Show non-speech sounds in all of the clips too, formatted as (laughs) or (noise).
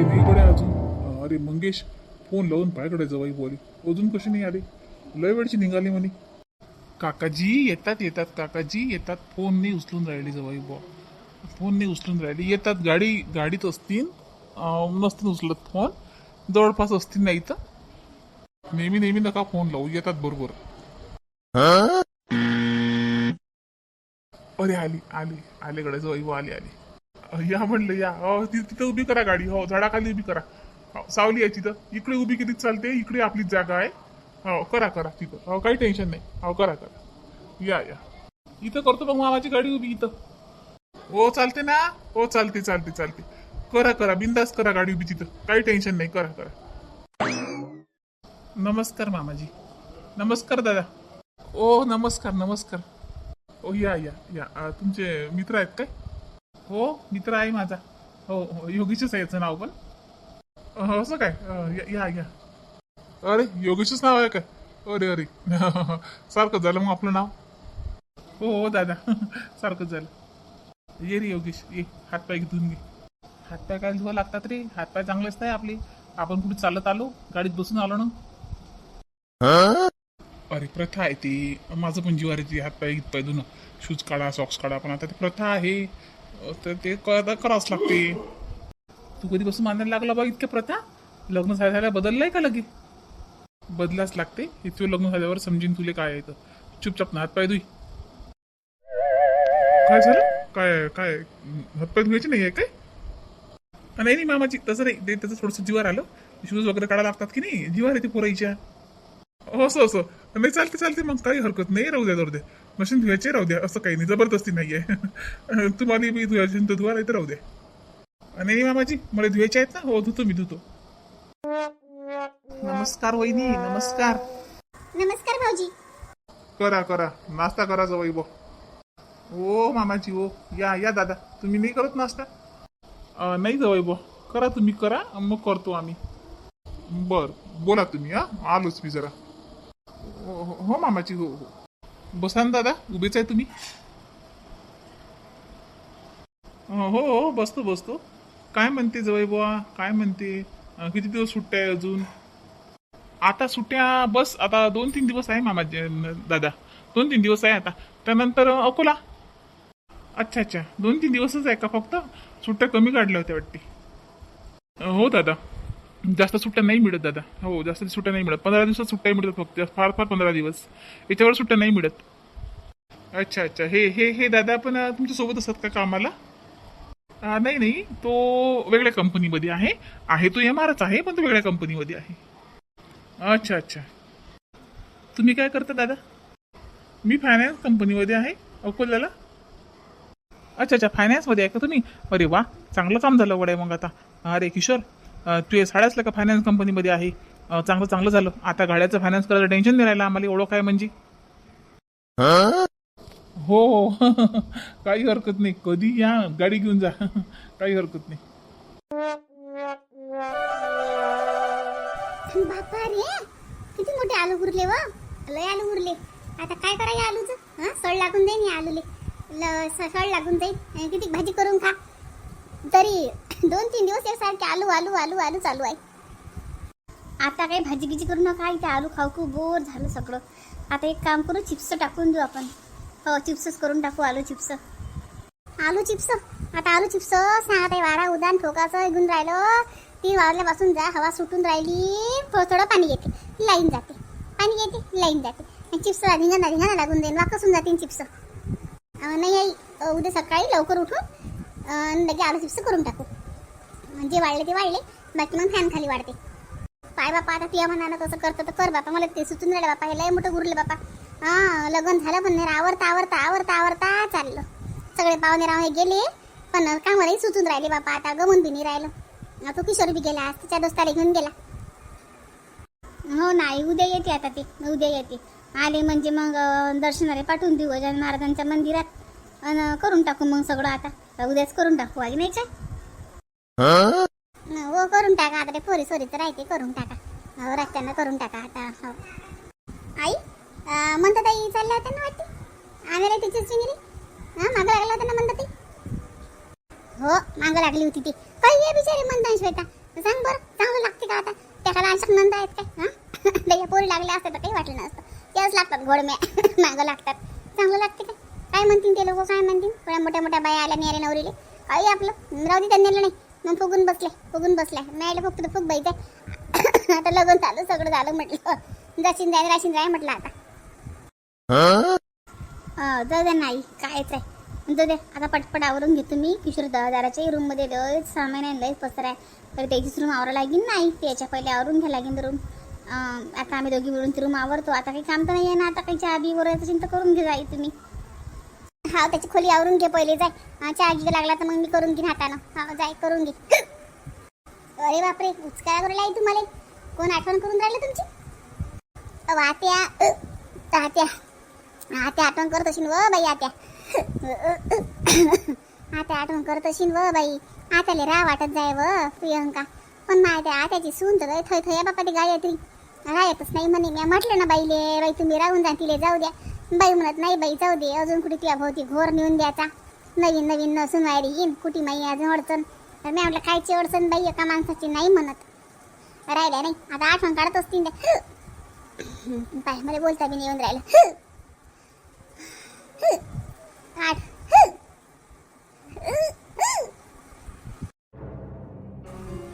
आले नाही कडे अजून. अरे मंगेश फोन लावून पायकडे जवाई बोली. अजून कशी नाही आले? लय वेळची निघाली म्हणे. काकाजी येतात येतात काकाजी येतात. फोन नाही उचलून राहिली जवाई बुवा. फोन नाही उचलून राहिली. येतात गाडी गाडीत असतील. नसतील उचलत फोन जवळपास असतील नाही तर नेहमी नेहमी नका फोन लावू. येतात बरोबर. अरे आली आली आले कडे जवाई बुवा आली आली. या म्हणलं या. हो ति- तिथं उभी करा गाडी. हो झाडाखाली उभी करा. हो, सावली आहे तिथं. इकडे उभी किती चालते इकडे आपली जागा आहे. हो करा करा तिथं. हो काही टेन्शन नाही. हो करा करा. या या. इथं करतो मग मामाची गाडी उभी इथं. हो चालते ना? हो चालते चालते चालते. करा करा. बिंदास करा गाडी उभी तिथं. काही टेन्शन नाही. करा करा. नमस्कार मामाजी. नमस्कार दादा. ओ नमस्कार नमस्कार. ओ या या या. तुमचे मित्र आहेत काय? हो मित्र आहे माझा. हो हो योगेशच आहे याचं नाव पण. असं काय? अं, या- या या. अरे योगेशच नाव आहे काय अरे अरे. (laughs) सारखं झालं मग आपलं नाव? हो हो दादा. (laughs) सारखंच झालं. ये रे योगेश ये. हातपाय धुवून घे. हातपाय काय धुवा लागतात रे? हातपाय चांगलेच नाही आपले. आपण कुठे चालत आलो? गाडीत बसून आलो ना. अरे प्रथा आहे ती. माझं पण जीवार येते हातपाय पाय धुणं. शूज काढा सॉक्स काढा. पण आता ती प्रथा आहे. तर ते क- करावंच लागते. तू कधीपासून मानायला लागला बघ इतक्या प्रथा? लग्न झाल्या झाल्या बदललंय का लगे बदलाच लागते. हे लग्न झाल्यावर समजीन तुले काय आहे तर चुपचाप ना हातपाय धुई. काय झालं? काय काय? हातपाय धुवायचे नाही आहे काय? नाही नाही मामाची तसं नाही. ते त्याचं थोडंसं जीवार आलं. शूज वगैरे काढायला लागतात की नाही? जीवार येते पोराईच्या हो, असं असं. नाही चालते चालते. मग काही हरकत नाही. राहू द्या राहू द्या. मशीन धुवायचे राहू द्या. असं काही नाही. जबरदस्ती नाही आहे (laughs) तुम्हाला बी धुवायचे तर धुवा नाही तर राहू द्या. आणि नाही मामाजी मला धुवायचे आहेत ना? हो धुतो मी धुतो. नमस्कार वहिनी. नमस्कार. नमस्कार भाऊजी. करा करा. नाश्ता करा जवळ बो ओ मामाजी ओ. या या दादा. तुम्ही नाही करत नाश्ता? नाही जवळ बो करा तुम्ही करा. मग करतो आम्ही. बर. बोला तुम्ही हा. आलोच मी जरा. हो मामाची हो हो. बसा ना दादा. उभेच आहे तुम्ही. हो हो बसतो बसतो. काय म्हणते जवळ बुवा? काय म्हणते? किती दिवस सुट्ट्या आहे अजून? आता सुट्ट्या बस आता दोन तीन दिवस आहे मामा दादा. दोन तीन दिवस आहे आता. त्यानंतर अकोला. अच्छा अच्छा. दोन तीन दिवसच आहे का फक्त? सुट्ट्या कमी काढल्या होत्या वाटते. हो दादा. जास्त सुट्ट्या नाही मिळत दादा. हो जास्त सुट्ट्या नाही मिळत. पंधरा दिवसात सुट्ट्या मिळतात फक्त. फार फार पंधरा दिवस. याच्यावर सुट्ट्या नाही मिळत. अच्छा अच्छा. हे हे हे दादा पण तुमच्यासोबत तुमच्यासोबत असतात का कामाला? नाही नाही. तो वेगळ्या कंपनीमध्ये आहे. आहे तो एम आरच आहे पण तो वेगळ्या कंपनीमध्ये आहे. अच्छा अच्छा. तुम्ही काय करता दादा? मी फायनान्स कंपनीमध्ये आहे. अकोल्याला? अच्छा अच्छा. फायनान्समध्ये आहे का तुम्ही? अरे वा. चांगलं काम झालं वडे मग आता. अरे किशोर तू हे साड्यासला का फायनान्स कंपनीमध्ये आहे? चांगलं चांगलं झालं. आता गाड्याचं फायनान्स करायचं टेन्शन नाही राहिलं. आम्हाला ओळख आहे म्हणजे? हो हो. (laughs) काही हरकत नाही. कधी या? गाडी घेऊन जा. (laughs) काही हरकत नाही. बापा रे! किती मोठे आलू उरले व. लय आलू उरले आता काय करायचं आलूचं? हां? सळ लागून जाईन या आलूले. ल सळ लागून जाईल. किती भाजी करून खा. तरी दोन तीन दिवस एकसारखे आलू आलू आलू आलू चालू आहे. आता काही भाजी गिजी करू नका इथे आलू खाऊ खूप बोर झालं सगळं. आता एक काम करू चिप्स टाकून देऊ आपण. हो चिप्सच करून टाकू आलू चिप्स. आलू चिप्स. आता आलू चिप्स सांगत आहे वारा उदान ठोकाचं निघून राहिलं. ती वाजल्यापासून जा हवा सुटून राहिली. थोडं थोडं पाणी येते लाईन जाते. पाणी येते लाईन जाते. आणि चिप्स धिंगाणा धिंगाणा लागून जाईन वाकसून जातील चिप्स. नाही आई उद्या सकाळी लवकर उठून लगे आलू चिप्स करून टाकू. जे वाढले ते वाढले बाकी मग फॅन खाली वाढते. पाय बापा आता तुया म्हणाला तसं करतं तर कर बापा मला ते सुचून राहिलं बापा हे लय मोठं गुरले बापा. हा लग्न झालं पण नाही आवरता आवरता आवरता आवरता चाललं. सगळे पाहुणे हे गेले पण कामालाही सुचून राहिले बापा आता गमून बी नाही राहिलं. तो किशोर बी गेला आज तिच्या दोस्ताला घेऊन गेला. हो नाही उद्या येते आता ते उद्या येते. आले म्हणजे मग दर्शनाला पाठवून देऊ गजानन महाराजांच्या मंदिरात. आणि करून टाकू मग सगळं आता उद्याच करून टाकू आई नाही काय? हो करून टाका. आता ते पोरी सोरीचं राहते करून टाका. हो रस्त्यानं करून टाका. आता हो. आई म्हणतात आई चालल्या होत्या ना वाटते? आणायला तिची चिंगरी हां मागं लागला होता ना म्हणतात हो मागं लागली होती ती. काही आहे बिचारी म्हणता श्वेता. सांग बरं चांगलं लागते का आता? त्याला अशा नंद आहेत काय? हा? लय पोरी लागल्या असते तर काही वाटलं नसतं. त्याच लागतात घोडम्या मागं लागतात. चांगलं लागते काय? काय म्हणतील ते लोक? काय म्हणतील? थोड्या मोठ्या मोठ्या बाया आल्या नेरे नवरीले. काही आपलं. राहू दे त्यांनी नेलं नाही. मग फुगून बसले फुगून बसलाय मिळालं फक्त फुग बाईचं (coughs) आता लग्न झालं सगळं झालं म्हटलं. जाशीन जाय राशीन जाय म्हटलं आता. जाऊ दे नाही कायच आहे. जाऊ दे आता पटपट आवरून घेतो मी. किशोर दवादाराच्या रूममध्ये लयच सामान आहे लयच पसर आहे. तर त्याचीच रूम आवरा लागेल नाही त्याच्या पहिले आवरून घ्या लागेल रूम आता आम्ही दोघी मिळून ती रूम आवरतो. आता काही काम तर नाही आहे ना आता काही चहा बी वगैरे चिंता करून घे जाई तुम्ही. हा त्याची खोली आवरून घे पहिले जाय. चहा घे लागला तर मग मी करून घेईन हातानं. हा जाय करून घे. (coughs) अरे बापरे उचकाया करू लागली तुम्हाला? कोण आठवण करून राहिलं तुमची? वात्या तात्या आत्या. आठवण करत असेल व बाई आत्या. आत्या आठवण करत असेल (coughs) व बाई. आत्याले राह वाटत जाय व प्रियंका. पण मा आत्याची सून तर थय थय बापा ती गायत्री. राहतच नाही म्हणे. मी म्हटलं ना बाईले बाई तुम्ही राहून जा तिले जाऊ द्या. बाई म्हणत नाही बाई जाऊ दे अजून कुठे तिला भोवती घोर नेऊन द्यायचा. नवीन नवीन नसून वायरी येईन कुठे माई अजून अडचण? तर मी म्हटलं खायची अडचण बाई एका माणसाची नाही म्हणत. राहिल्या नाही. आता आठवण काढत असतील बाय पाय मला बोलता बी नेऊन येऊन राहिलं. आठ.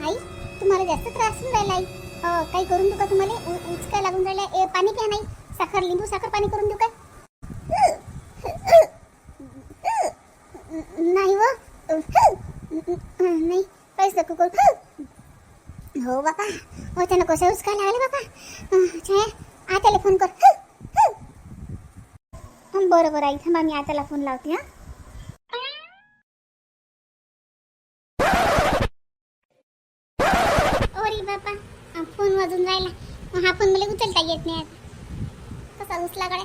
आई तुम्हाला जास्त त्रास होऊन राहिला आई हो, काही करून देऊ का तुम्हाला? उ- उचकाय लागून राहिला ए पाणी प्या नाही. साखर लिंबू साखर पाणी करून देऊ काय नाही व नाही काहीच नको करू हो बापा हो त्यानं कसं उचकाय लागले बाबा? छाया आत्याला फोन कर. हं, बरं बरं आई थांबा मी आत्याला फोन लावते हा. ओरी बापा फोन वाजून जायला हा फोन मला उचलता येत नाही कसा उचला कडे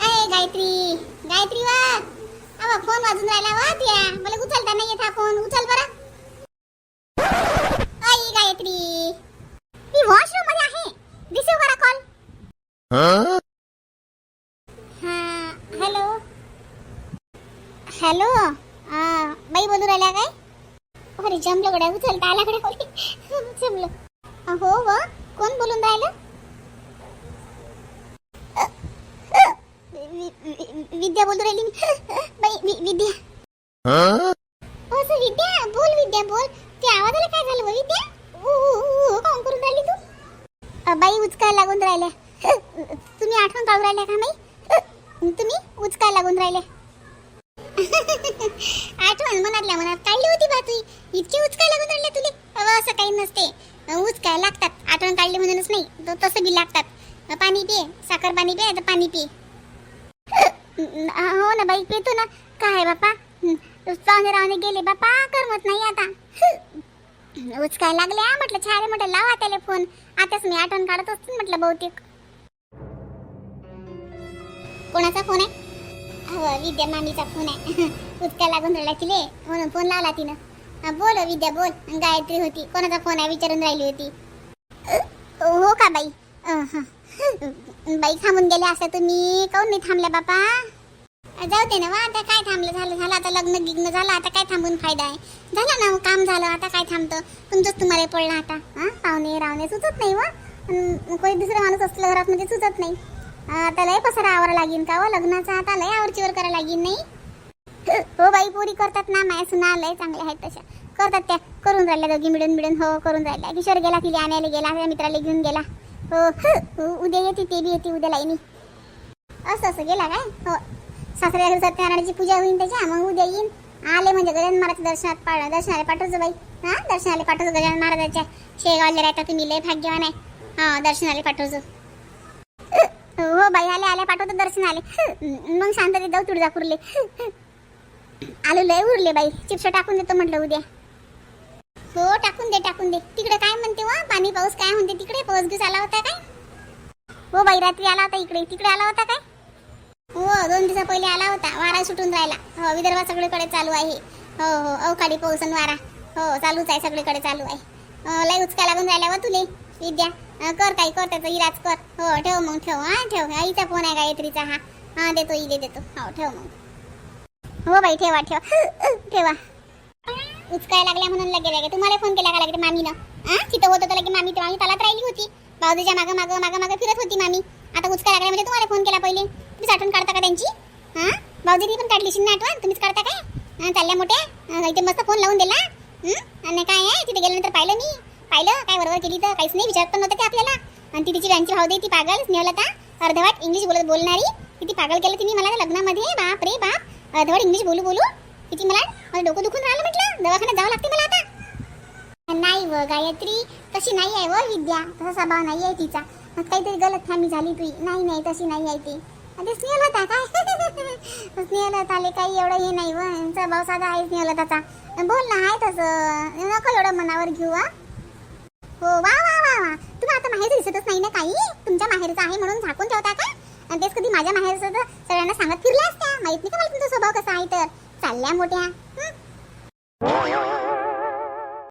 अय गायत्री गायत्री वा. फोन वाजून राहिला वा त्या. मला उचलता नाही येत हा फोन उचल बरं आई गायत्री मी वॉशरूममध्ये आहे रिसीव करा कॉल हा हॅलो. हॅलो. हा बाई बोलू राहिल्या काय? अरे जमलं गड्या उचलता आला गड्या जमलं. हो व कोण बोलून राहिलं? विद्या बोलू राहिली मी. बाई विद्या हो सर विद्या बोल विद्या बोल ते आवाजाला काय झालं व विद्या ऊ, ऊ, ऊ, ऊ, काहून करून राहिली तू अ, बाई उचकायला लागून राहिल्या तुम्ही आठवण काढून राहिल्या का माई तुम्ही उचकायला (laughs) आठवण मनातल्या मनात काढली होती बा तू. इतकी उचकाय लागून राहिले तुले. अव असं काही नसते. उचकाय लागतात. आठवण काढली म्हणूनच नाही. तो तसं बी लागतात. पाणी पिये. साखर पाणी पिये तर पाणी पिये. (laughs) हो ना बाई पितो ना. काय बापा? चावणे रावणे गेले. बापा करमत नाही आता. (laughs) उचकाय लागले हा म्हटलं छारे म्हटलं लावा त्याला फोन आताच मी आठवण काढत असतो म्हटलं बहुतेक. कोणाचा फोन आहे? हो विद्या मामीचा फोन आहे. (laughs) उचका लागून राहिला तिले. म्हणून फोन लावला तिनं. हा, बोल हो, विद्या बोल. गायत्री होती. कोणाचा फोन आहे विचारून राहिली होती. हो का बाई? (laughs) बाई थांबून गेले असं तुम्ही? काऊन नाही थांबल्या बापा? जाऊ दे ना वा आता काय थांबलं झालं? झालं आता लग्न गिग्न झालं. आता काय थांबून फायदा आहे? झालं ना हो, काम झालं. आता काय थांबतं? तुमचंच तुम्हाला पडलं आता. हा पाहुणे रावणे सुचत नाही हो. वा कोणी दुसरा माणूस असलं घरात म्हणजे सुचत नाही. आता लय पसारा आवर लागीन का हो? लग्नाचा आता लय आवरचीवर करायला लागीन नाही? हो बाई पुरी करतात ना माया सुना लय चांगल्या आहेत तशा. करतात त्या. करून राहिल्या दोघी मिळून मिळून हो करून राहिल्या. किशोर गेला तिला आणायला गेला त्या मित्राला घेऊन गेला. हो हो, उद्या येते ते बी येते उद्या लाईनी असं असं गेला काय? हो. सासऱ्या सत्यनारायणाची पूजा होईल त्याच्या मग उद्या येईन. आले म्हणजे गजानन महाराजच्या दर्शनात पाळ दर्शनाला पाठवतो बाई. हा दर्शनाला पाठवतो गजानन महाराजाच्या. शेगावला राहता तुम्ही लय भाग्यवान आहे. हा दर्शनाला पाठवतो. बाई आले आले पाठवतो दर्शन आले. मग शांतते जाऊ तुळजापूरले. आलो लय उरले बाई. चिप्स टाकून देतो म्हटलं उद्या. हो टाकून दे टाकून दे. तिकडे काय म्हणते वा? पाणी पाऊस काय म्हणते तिकडे? पाऊस दिवस आला होता काय? हो बाई रात्री आला होता इकडे. तिकडे आला होता काय? हो दोन दिवसा पहिले आला होता. वारा सुटून राहिला. हो विदर्भात सगळीकडे चालू आहे. हो हो अवकाळी पाऊस आणि वारा. हो चालूच आहे सगळीकडे चालू आहे. लय उचका लागून राहिला वा तुले. विद्या. कर काही कर त्याचा इलाज कर. हो ठेव मग ठेव. हा ठेव. आईचा फोन आहे गायत्रीचा हा. हा देतो इले देतो. हो ठेव मग. हो बाई ठेवा ठेवा. (laughs) ठेवा. उचकाय लागल्या म्हणून लगे लगे तुम्हाला फोन केला का लागते मामीनं? हा? तिथं होत होतं की मामी मामी तालात राहिली होती. बाजूच्या मागं मागं मागं मागं फिरत होती मामी. आता उचकाय लागल्या म्हणजे तुम्हाला फोन केला पहिले. तुम्ही आठवण काढता का त्यांची? हा? भाऊजीनी पण काढली शिन्न आठवण? तुम्हीच काढता काय? चालल्या मोठ्या. इथे मस्त फोन लावून दिला. आणि काय आहे? तिथे गेल्यानंतर पाहिलं मी. पाहिलं? काय बरोबर केली तर? काहीच नाही विचारत पण नव्हतं ते आपल्याला. आणि ती तिची त्यांची भाऊ दे ती पागल स्नेहलता अर्धवाट इंग्लिश बोलत बोलणारी. किती पागल केलं तिने मला लग्नामध्ये. बाप रे बाप. अर्धवाट इंग्लिश बोलू बोलू. किती मला माझं डोकं दुखून राहिलं म्हटलं. दवाखान्यात जावं लागते मला आता. नाही व गायत्री तशी नाही आहे व विद्या तसा स्वभाव नाही आहे तिचा. मग काहीतरी गलत फामी झाली तुझी. नाही नाही तशी नाही आहे ती. अरे स्नेहलता काय? (laughs) स्नेहलताले काही एवढं हे नाही व. स्वभाव साधा आहे स्नेहलताचा. बोल ना आहे तसं. नको एवढं मनावर घेऊ हा. हो वा वा वा वा. तुम्ही आता माहेर दिसतच नाही ना काही? तुमच्या माहेरचं आहे म्हणून झाकून ठेवता का? आणि तेच कधी माझ्या माहेरचं तर सगळ्यांना सांगत फिरल्या असत्या. माहीत नाही का मला तुमचा स्वभाव कसा आहे तर? चालल्या मोठ्या.